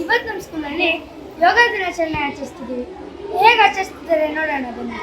ಇವತ್ತು ನಮ್ಮ ಸ್ಕೂಲಲ್ಲಿ ಯೋಗ ದಿನಾಚರಣೆ ಆಚರಿಸ್ತಿದ್ದೀವಿ ಹೇಗೆ ಆಚರಿಸ್ತಿದ್ದಾರೆ ನೋಡೋಣ ಬನ್ನಿ.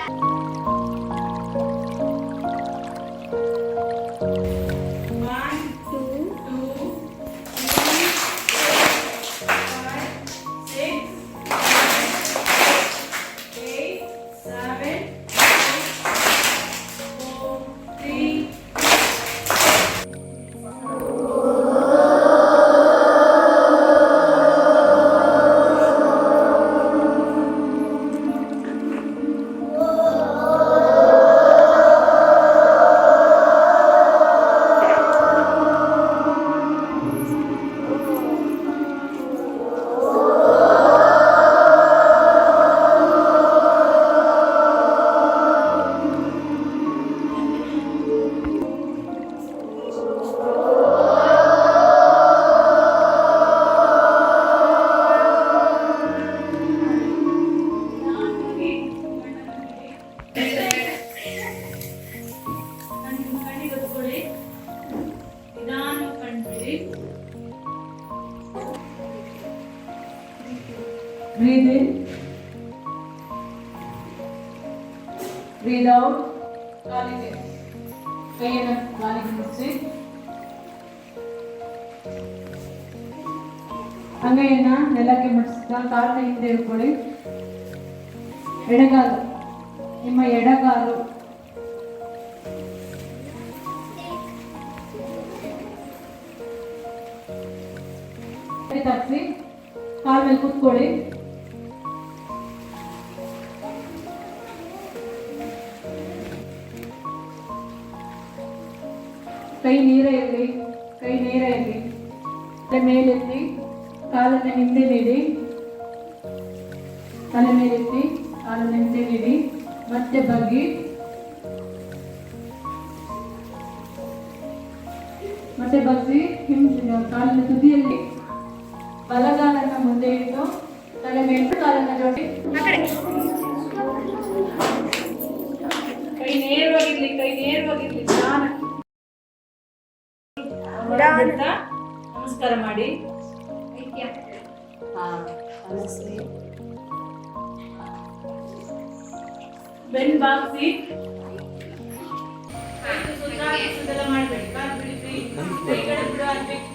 Breathe in. Breathe out. ಕಾಲಿಗೆ ಕೈಯನ್ನು ಕಾಲಿಗೆ ಮುಚ್ಚಿ ಅಂಗೈಯನ್ನ ನೆಲಕ್ಕೆ ಮುಟ್ಟಿಸ್ತಾ ಕಾಲಿನ ಹಿಂದೆ ಇಟ್ಕೊಳ್ಳಿ ಎಡಗಾಲು. ನಿಮ್ಮ ಎಡಗಾಲು. ತಪ್ಪಿಸಿ ಕಾಲ್ ಮೇಲೆ ಕೂತ್ಕೊಳ್ಳಿ. ಕೈ ನೀರ ಇರಲಿ, ಕೈ ನೇರ ಇರಲಿ. ತಲೆ ಮೇಲೆತ್ತಿ ಕಾಲನ್ನು ಹಿಂದೆ ನೀಡಿ. ತಲೆ ಮೇಲೆತ್ತಿ ಕಾಲನ್ನು ಹಿಂದೆ ನೀಡಿ. ಮತ್ತೆ ಬಗ್ಗಿ. ಮತ್ತೆ ಬಗ್ಗಿ, ಹಿಂದಿನ ಕಾಲಿನ ತುದಿಯಲ್ಲಿ ಬಲಗಾಲನ್ನ ಮುಂದೆ ಇಟ್ಟು ತಲೆ ಮೇಲೆ ಕಾಲನ್ನ ಜೋಡಿ. ಕೈ ನೇರವಾಗಿರ್ಲಿ ಕೈ ನೇರವಾಗಿರ್ಲಿ ನಿಧಾನ ನಮಸ್ಕಾರ ಮಾಡಿ ಹಾ ನಮಸ್ತೆ ಬೆನ್ ಬಾಗ್ಸಿ ಸುತ್ತ ಸುತ್ತಲ ಮಾಡ್ಬೇಡಿ ಕಾಲ್ ಬಿಡಿಸಿ ಕೈಗಳು ಬಿಡು ಆಗ್ಬೇಕು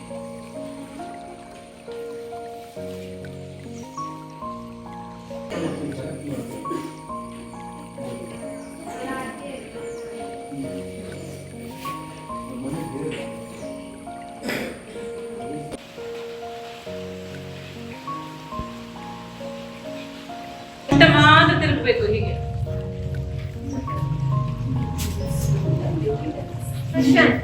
ಸೊಂಟ ಮಾತ್ರ ತಿರುಗಬೇಕು ಹೀಗೆ ಪ್ರಶಾಂತ್